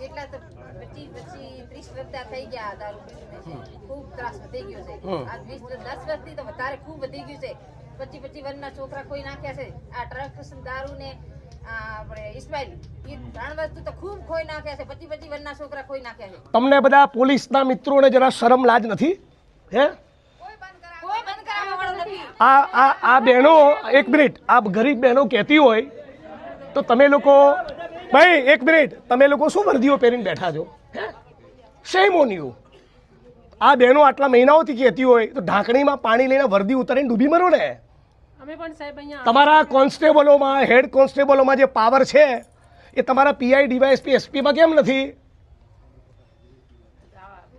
કેટલા તો પચીસ પચીસ ત્રીસ વર્ષ થઈ ગયા દારૂ પીને. ખૂબ ત્રાસ વધી ગયો છે. આ વીસ દસ વર્ષથી તો વધારે ખૂબ વધી ગયું છે. પચીસ પચીસ વર્ષના છોકરા કોઈ નાખ્યા છે? આ ટ્રક દારૂ ને આ આપણે ઇસ્માઇલ એ ત્રણ વસ્તુ તો ખૂબ ખોઈ નાખ્યા છે. પચીસ પચીસ વર્ષના છોકરા ખોઈ નાખ્યા છે. તમને બધા પોલીસના મિત્રોને જરા શરમ લાજ નથી? હે? આ આ આ બહેનો એક મિનિટ આ ગરીબ બહેનો કહેતી હોય તો તમે લોકો ભાઈ એક મિનિટ. તમે લોકો શું વર્દીઓ પહેરીને બેઠા છો? સેમ ઓન યુ આ બહેનો આટલા મહિનાઓથી કહેતી હોય તો ઢાંકણીમાં પાણી લઈને વર્દી ઉતારીને ડૂબી મરો ને. અમે પણ સાહેબ અહીંયા તમારા કોન્સ્ટેબલોમાં હેડ કોન્સ્ટેબલોમાં જે પાવર છે એ તમારા પીઆઈ ડીવાયએસપી એસપીમાં કેમ નથી?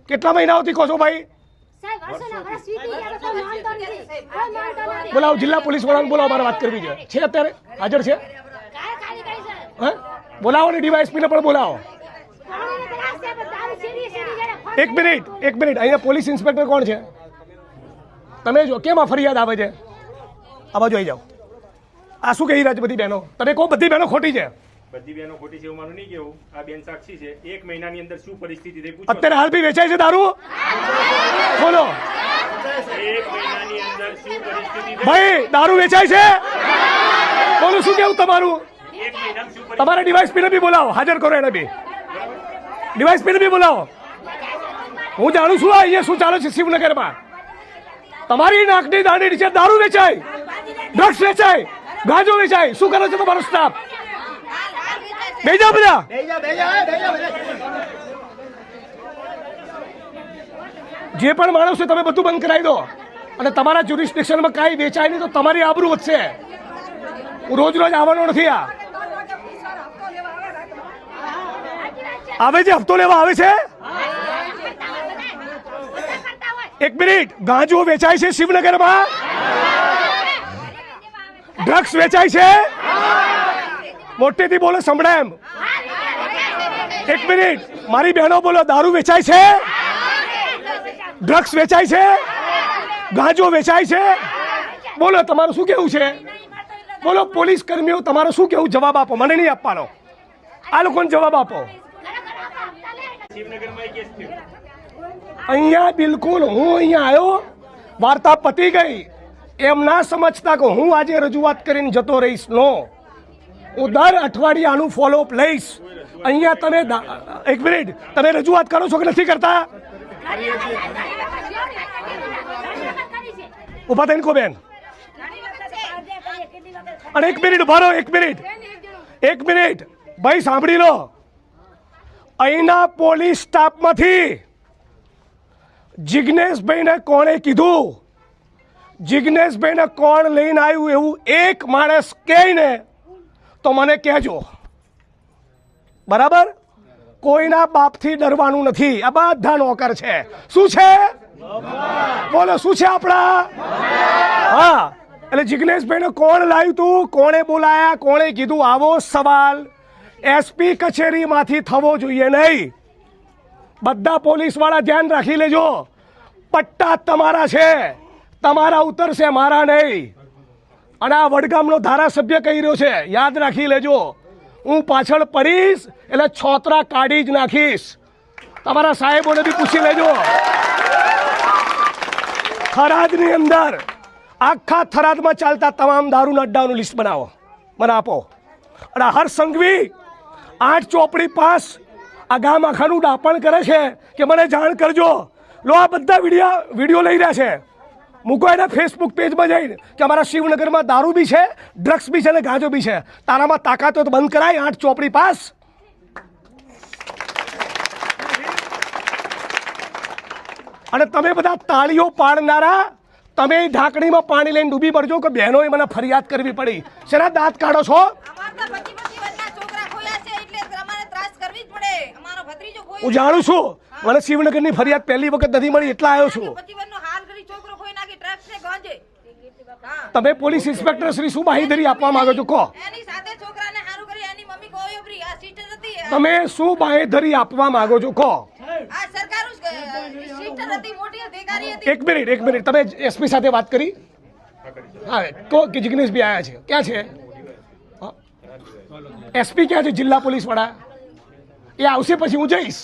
કેટલા મહિનાઓથી કહો છો ભાઈ? બોલાવો જિલ્લા પોલીસ વડાને બોલાવો મારે વાત કરવી છે. છે અત્યારે? હાજર છે? હા? બોલાવો ને ડીવાયએસપીને પણ બોલાવો. એક મિનિટ એક મિનિટ. અહીંયા પોલીસ ઇન્સ્પેક્ટર કોણ છે? તમે જો કેમ આ ફરિયાદ આવે છે? આ બાજુ આવી જાઓ. આ શું કહી રહ્યા છે બધી બહેનો? તમે કહો બધી બહેનો ખોટી છે. બધી બહેનો ખોટી છે એવું મારું નહીં કેવું આ બેન સાક્ષી છે. એક મહિનાની અંદર શું પરિસ્થિતિ થઈ અત્યારે હાલ બી વેચાય છે દારૂ? બોલો. ભાઈ દારૂ વેચાય છે? બોલો શું કેવું તમારું? તમારા ડિવાઇસ પીને બી બોલાવો. હાજર કરો એને બી. ડિવાઇસ પીને બી બોલાવો. હું જાણું છું અહીંયા શું ચાલે છે શિવનગરમાં. તમારી નાકની દાંડી નીચે દારૂ વેચાય ડ્રગ્સ વેચાય, ગાંજો વેચાય. શું કરે છે તમારો સ્ટાફ બે જા બધા. જે પણ માણસ છે તમે બધું બંધ કરાવી દો. અને તમારા જ્યુરિસ્ડિક્શનમાં કાંઈ વેચાય નહીં તો તમારી આબરૂ વધશે. હું રોજ રોજ આવવાનો નથી આ. આવે છે, હપ્તો લેવા આવે છે? એક મિનિટ, ગાંજો વેચાય છે શિવનગરમાં? ડ્રગ્સ વેચાય છે? મોટેથી બોલો, સંભળાય એમ. એક મિનિટ, મારી બહેનો બોલો, દારૂ વેચાય છે? ડ્રગ્સ વેચાય છે? ગાંજો વેચાય છે? બોલો, તમારું શું કેવું છે? બોલો, પોલીસ કર્મીઓ, તમારું શું કેવું? જવાબ આપો, મને નહીં આપવાનો. આ લોકોને જવાબ આપો શિવનગરમાં એક કેસ થયો અહીંયા બિલકુલ હું અહીંયા આવ્યો, વાર્તા પતી ગઈ. એમ ના સમજતા કે હું આજે રજૂઆત કરીને જતો રહીશ. નો. હું દર અઠવાડિયે આનું ફોલોઅપ લઈશ. અહીંયા તમે એક મિનિટ તમે રજૂઆત કરો છો કે નથી કરતા? ઊભા થઈને કો બેન. અને એક મિનિટ ભરો એક મિનિટ એક મિનિટ ભાઈ, સાંભળી લો. અહીંના પોલીસ સ્ટાફમાંથી જિજ્ઞેશભાઈને કોણે કીધું? જિજ્ઞેશભાઈને કોણ લઈને આવ્યું એવું એક માણસ કહે ને તો મને કહેજો. બરાબર? કોઈના બાપથી ડરવાનું નથી. આ બધા નોકર છે. શું છે? બોલો, શું છે આપણા? હા. એટલે જિજ્ઞેશભાઈને કોણ લાવ્યું તું? કોણે બોલાયા? કોણે કીધું? આવો સવાલ. એસપી કચેરીમાંથી થવો જોઈએ નહીં. બધા પોલીસવાળા ધ્યાન રાખી લેજો. પટ્ટા તમારા છે. તમારા ઉતરશે, મારા નહીં. અને આ વડગામનો ધારાસભ્ય કહી રહ્યો છે, યાદ રાખી લેજો. હું પાછળ પડીશ, એટલે છોતરા કાઢી જ નાખીશ. તમારા સાહેબોને બી પૂછી લેજો. થરાદની અંદર, આખા થરાદમાં ચાલતા તમામ દારૂના અડ્ડાનું લિસ્ટ બનાવો. મને આપો. અને હર સંઘવી આઠ ચોપડી પાસ. આ ગામ આખાનું ડાપણ કરે છે કે મને જાણ કરજો. લો, આ બધા વિડીયા વીડિયો લઈ રહ્યા છે. મૂકો એના ફેસબુક પેજમાં જઈને, કે અમારા શિવનગરમાં દારૂ બી છે ડ્રગ્સ બી છે અને ગાંજો બી છે. તારામાં તાકાત તો બંધ કરાય, આઠ ચોપડી પાસ. અને તમે બધા તાળીઓ પાડનારા, તમે ઢાંકણીમાં પાણી લઈને ડૂબી પડજો કે બહેનોએ મને ફરિયાદ કરવી પડી. શેના દાંત કાઢો છો? હું જાણું છું. મને શિવનગરની ફરિયાદ પહેલી વખત નથી મળી એટલા આવ્યો છું. તમે પોલીસ ઇન્સ્પેક્ટર શ્રી શું બાહીધરી આપવા માંગો છો? કહો. તમે શું બાહેધરી આપવા માંગો છો? કહો. એક મિનિટ એક મિનિટ. તમે એસપી સાથે વાત કરી? હા તો કે જિગ્નેશ બી આવ્યા છે. ક્યાં છે? એસપી ક્યાં છે? જિલ્લા પોલીસ વડા એ આવશે પછી હું જઈશ.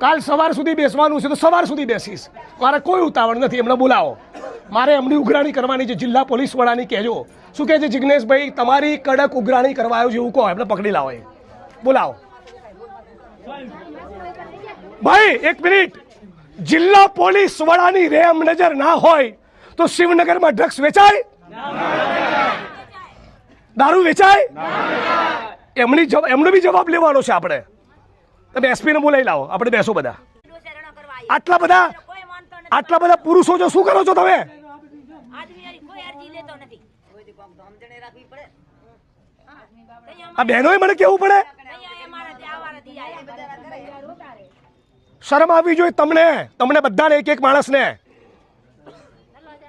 કાલ સવાર સુધી બેસવાનું છે તો સવાર સુધી બેસીશ. મારે કોઈ ઉતાવળ નથી, એમને બોલાવો. મારે એમની ઉઘરાણી કરવાની છે, જિલ્લા પોલીસ વડાની કહેજો. શું કહે છે જિગ્નેશભાઈ? તમારી કડક ઉઘરાણી કરવા આવ્યો જેવું કહો, એમને પકડી લાવો એ. બોલાવો. ભાઈ, એક મિનિટ. જિલ્લા પોલીસ વડાની રેમ નજર ના હોય તો શિવનગરમાં ડ્રગ્સ વેચાય? દારૂ વેચાય? એમની એમનો બી જવાબ લેવાનો છે આપણે. તમે એસપીને બોલાવી લાવો. આપણે બેસો બધા. આટલા બધા? આટલા બધા પુરુષો છો શું કરો છો તમે? આ બહેનોએ મને કેવું પડે? શરમ આવવી જોઈએ તમને. તમને બધાને એક એક માણસને.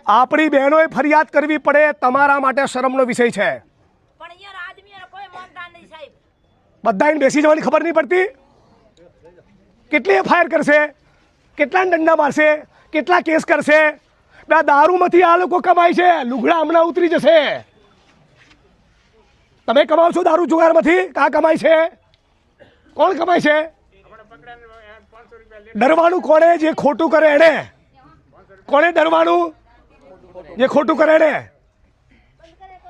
આપણી બહેનોએ ફરિયાદ કરવી પડે. તમારા માટે શરમનો વિષય છે. બધાને બેસી જવાની ખબર નહીં પડતી? કેટલી એફઆઈઆર કરશે? કેટલા દંડા મારશે? કેટલા કેસ કરશે? દારૂમાંથી આ લોકો કમાય છે. લુગડા હમણાં ઉતરી જશે. તમે કમાવ છો દારૂ જુગારમાંથી? કા કમાય છે? કોણ કમાય છે? ડરવાનું કોણે? જે ખોટું કરે એને કોણે ડરવાનું? જે ખોટું કરે એને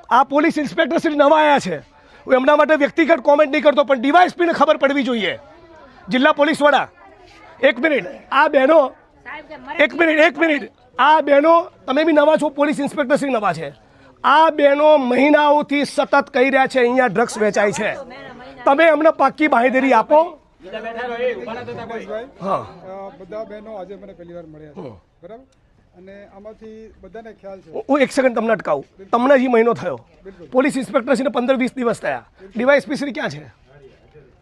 આ પોલીસ ઇન્સ્પેક્ટર શ્રી નવા આવ્યા છે. હું એમના માટે વ્યક્તિગત કોમેન્ટ નહીં કરતો, પણ ડીવાયએસપીને ખબર પડવી જોઈએ. જિલ્લા પોલીસ વડા. એક મિનિટ. આ બહેનો એક મિનિટ એક મિનિટ. આ બહેનો તમે બી નવા છો પોલીસ ઇન્સ્પેક્ટર શ્રી નવા છે. આ બહેનો મહિનાઓથી સતત કહી રહ્યા છે અહીંયા ડ્રગ્સ વેચાય છે. તમે અમને પાક્કી બાંહેધરી આપો. હા. બધા બહેનો આજે મને પહેલી વાર મળ્યા બરાબર? અને આમાંથી બધાને ખ્યાલ છે. હું એક સેકન્ડ તમને અટકાવું. તમને હજી મહિનો થયો. પોલીસ ઇન્સ્પેક્ટર શ્રીને પંદર વીસ દિવસ થયા. ડીવાયએસપી શ્રી ક્યાં છે?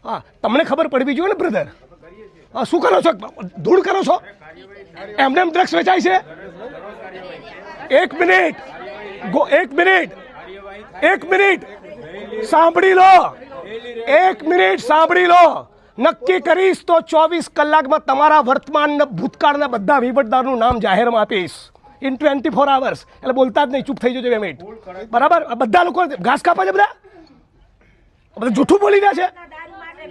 હા, તમને ખબર પડવી જોઈએ ને બ્રધર હા, શું કરો છો? ધૂળ કરો છો? એમને એમ ડ્રગ્સ વેચાય છે? એક મિનિટ. એક મિનિટ. એક મિનિટ. સાંભળી લો. એક મિનિટ સાંભળી લો. નક્કી કરીશ તો ચોવીસ કલાકમાં તમારા વર્તમાન ભૂતકાળના બધા વહીવટદારનું નામ જાહેરમાં આપીશ. ઇન ટ્વેન્ટી ફોર આવર્સ એટલે બોલતા જ નહીં, ચૂપ થઈ જજો બે મિનિટ. બરાબર? બધા લોકો ઘાસ કાપા છે બધા? બધા જૂઠું બોલી રહ્યા છે?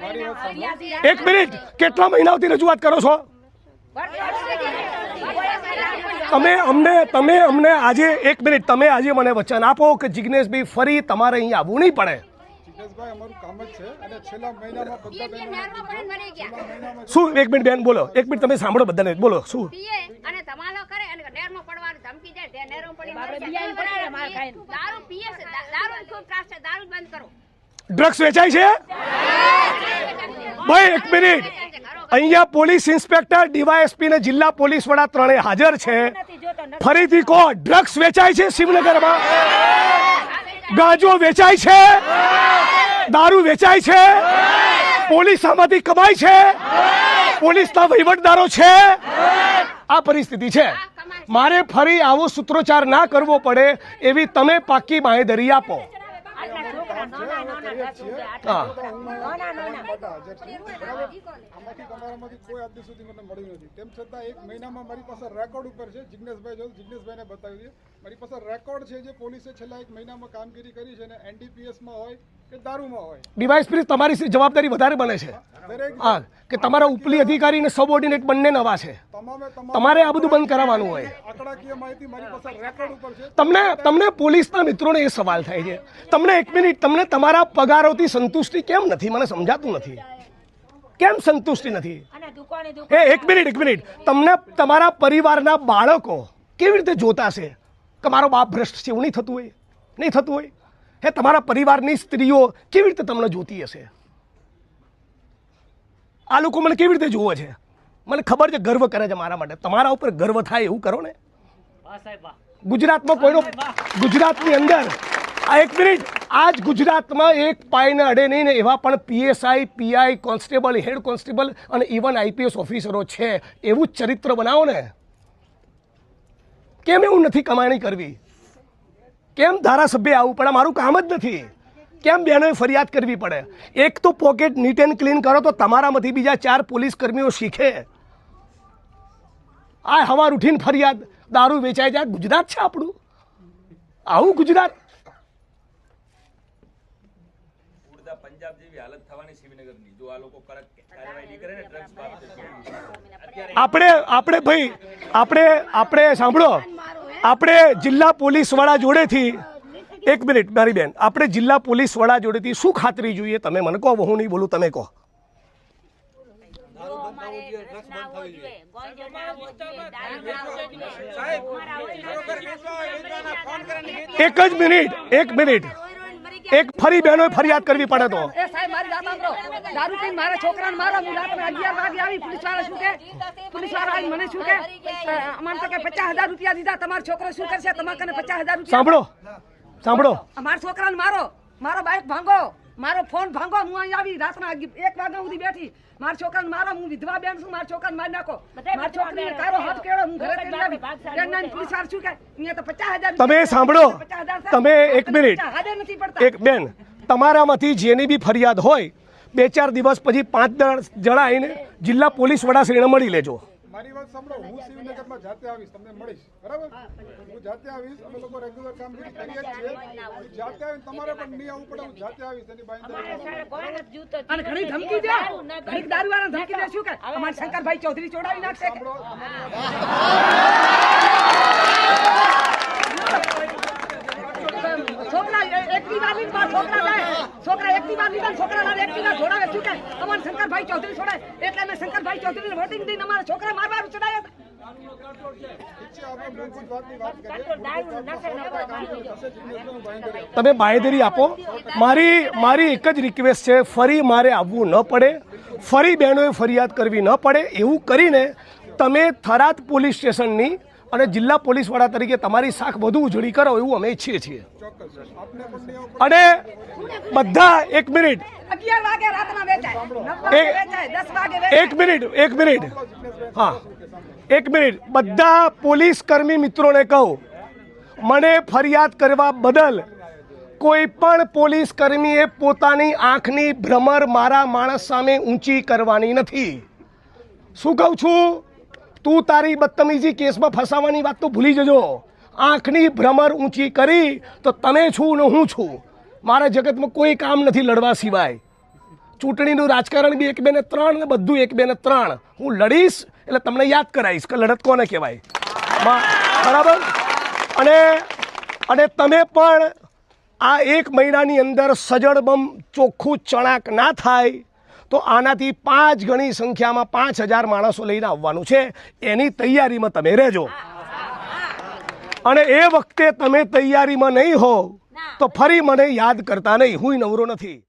એક મિનિટ. કેટલા મહિનાઓથી રજૂઆત કરો છો? તમે અમને તમે અમને આજે એક મિનિટ તમે આજે મને વચન આપો કે જિજ્ઞેશભાઈ ફરી તમારે અહીંયા આવવું નહીં પડે? શું? એક મિનિટ બેન બોલો. એક મિનિટ તમે સાંભળો બધાને. બોલો શું. દારૂ પીએ છે. દારૂ ખૂબ ત્રાસ છે? દારૂ બંધ કરો. ડ્રગ્સ વેચાય છે? ભાઈ, એક મિનિટ. અહીંયા પોલીસ ઇન્સ્પેક્ટર, ડીવાયએસપી ને જિલ્લા પોલીસ વડા ત્રણે હાજર છે. ફરીથી કહો, ડ્રગ્સ વેચાય છે શિવનગરમાં? ગાંજો વેચાય છે? દારૂ વેચાય છે? પોલીસ આમાંથી કમાય છે? પોલીસના વહીવટદારો છે? આ પરિસ્થિતિ છે. મારે ફરી આવો સૂત્રોચ્ચાર ના કરવો પડે, એવી તમે પાકી બાંહેધરી આપો હા બધા હાજર છે બરાબર આમાંથી તમારામાંથી કોઈ આજ સુધી મને મળ્યું નથી. તેમ છતાં એક મહિનામાં મારી પાસે રેકોર્ડ ઉપર છે. જિગ્નેશભાઈ જો જિગ્નેશભાઈને બતાવી દઈએ. મારી પાસે રેકોર્ડ છે જે પોલીસે છેલ્લા એક મહિનામાં કામગીરી કરી છે અને એનડીપીએસમાં હોય કે દારૂમાં હોય. ડિવાઇસ પ્લીઝ તમારી જવાબદારી વધારે બને છે. હા કે તમારા ઉપલી અધિકારી અને સબઓર્ડિનેટ બંને નવા છે. તમામ તમારે આ બધું બંધ કરાવવાનું હોય. આંકડાકીય માહિતી મારી પાસે રેકોર્ડ ઉપર તમને તમને પોલીસના મિત્રોને એ સવાલ થાય છે. તમને એક મિનિટ તમને તમારા પગારોથી સંતુષ્ટિ કેમ નથી? મને સમજાતું નથી. કેમ સંતુષ્ટિ નથી? એ એક મિનિટ એક મિનિટ. તમને તમારા પરિવારના બાળકો કેવી રીતે જોતા છે કે મારો બાપ ભ્રષ્ટ છે એવું નહીં થતું હોય? નહીં થતું હોય? હે તમારા પરિવારની સ્ત્રીઓ કેવી રીતે તમને જોતી હશે? આ લોકો મને કેવી રીતે જુએ છે? મને ખબર છે ગર્વ કરે છે મારા માટે. તમારા ઉપર ગર્વ થાય એવું કરો ને? ગુજરાતમાં કોઈનો ગુજરાતની અંદર એક મિનિટ. આજ ગુજરાતમાં એક પાયને અડે નહીં ને એવા પણ PSI, PI constable, head constable અને ઇવન આઈપીએસ ઓફિસરો છે. એવું ચરિત્ર બનાવો ને. કેમ એવું નથી કમાણી કરવી? કેમ ધારાસભ્ય આવવું પડે? મારું કામ જ નથી. કેમ બહેનોએ ફરિયાદ કરવી પડે? એક તો પોકેટ નીટ એન્ડ ક્લીન કરો તો તમારામાંથી બીજા ચાર પોલીસ કર્મીઓ શીખે. આ હવાર ઉઠીને ફરિયાદ, દારૂ વેચાય જાય. ગુજરાત છે આપણું. આવું ગુજરાત. પંજાબ જેવી હાલત થવાની શ્રીનગરની. જો આ લોકો કડક કાર્યવાહી નહીં કરે ને ડ્રગ્સ બાબતે આપણે આપણે ભાઈ આપણે આપણે સાંભળો. આપણે જિલ્લા પોલીસ વડા જોડેથી એક મિનિટ મારી બેન આપણે જિલ્લા પોલીસ વડા જોડેથી શું ખાતરી જોઈએ? તમે મને કહો હું નહીં બોલું તમે કહો. એક જ મિનિટ એક મિનિટ. એક ફરી બહેનો ફરિયાદ કરવી પડે તો. એ સાહેબ મારી વાત સાંભળો. દારૂ પીને મારા છોકરાને મારો હું રાત્રે અગિયાર વાગે આવી પોલીસવાળા શું કે? પોલીસવાળા આવીને મને શું કે? અમારે તો કે પચાસ હજાર રૂપિયા દીધા તમારો છોકરો શું કરશે? તમારે કને પચાસ હજાર રૂપિયા? સાંભળો સાંભળો. મારા છોકરાને મારો મારો બાઇક ભાંગો. મારો ફોન ભાંગો હું અહીં આવી રાતના એક વાગ્યા સુધી બેઠી. મારા છોકરા મારા હું વિધવા બેન છું મારા છોકરા મારી નાખો. મારા છોકરી તારો હાથ કેળો હું ઘરે કરી આવી પોલીસ શું કે અહીંયા તો પચાસ હજાર તમે સાંભળો. છે. તમે એક મિનિટ. હાજર નથી પડતા. એક બેન તમારામાંથી જેની બી ફરિયાદ હોય બે ચાર દિવસ પછી પાંચ જણા આવીને જિલ્લા પોલીસ વડાશ્રીને મળી લેજો. મારી વાત સાંભળો. હું શિવનગરમાં જાતે આવીશ તમને મળીશ. બરાબર? હું જાતે આવીશ અમે લોકો રેગ્યુલર કામગીરી કરીએ છીએ. હું જાતે આવીને તમારે પણ નહીં આવવું પડે હું જાતે આવીશ એની અને ઘણી ધમકી દે. ઘણી દારૂ વાળા ધમકી દે શું કે? અમારે શંકરભાઈ ચૌધરી ચોડાવી નાખશે કે? તમે બાંયધરી આપો. મારી મારી એક જ રિક્વેસ્ટ છે, ફરી મારે આવવું ન પડે. ફરી બહેનોએ ફરિયાદ કરવી ન પડે. એવું કરીને તમે થરાદ પોલીસ સ્ટેશનની અને જિલ્લા પોલીસ વડા તરીકે તમારી શાખ વધુ ઉજળી કરો એવું અમે ઈચ્છીએ છીએ. અને બધા એક મિનિટ. એક મિનિટ એક મિનિટ. હા. એક મિનિટ. બધા પોલીસ કર્મી મિત્રોને કહું મને ફરિયાદ કરવા બદલ કોઈ પણ પોલીસ કર્મીએ પોતાની આંખની ભ્રમર મારા માણસ સામે ઊંચી કરવાની નથી. શું કહું છું? તું તારી બદતમીજી કેસમાં ફસાવાની વાત તો ભૂલી જજો. આંખની ભ્રમર ઊંચી કરી તો તમે છું ને હું છું. મારા જગતમાં કોઈ કામ નથી લડવા સિવાય. ચૂંટણીનું રાજકારણ બી એક બે ને ત્રણ ને બધું એક બે ને ત્રણ. હું લડીશ એટલે તમને યાદ કરાવીશ કે લડત કોને કહેવાય. બરાબર? અને અને તમે પણ આ એક મહિનાની અંદર સજડબમ ચોખ્ખું ચણાક ના થાય. તો આનાથી પાંચ ગણી સંખ્યામાં પાંચ હજાર માણસો લઈને આવવાનું છે. એની તૈયારીમાં તમે રહેજો. અને એ વખતે તમે તૈયારીમાં નહીં હો તો ફરી મને યાદ કરતા નહીં. હું નવરો નથી.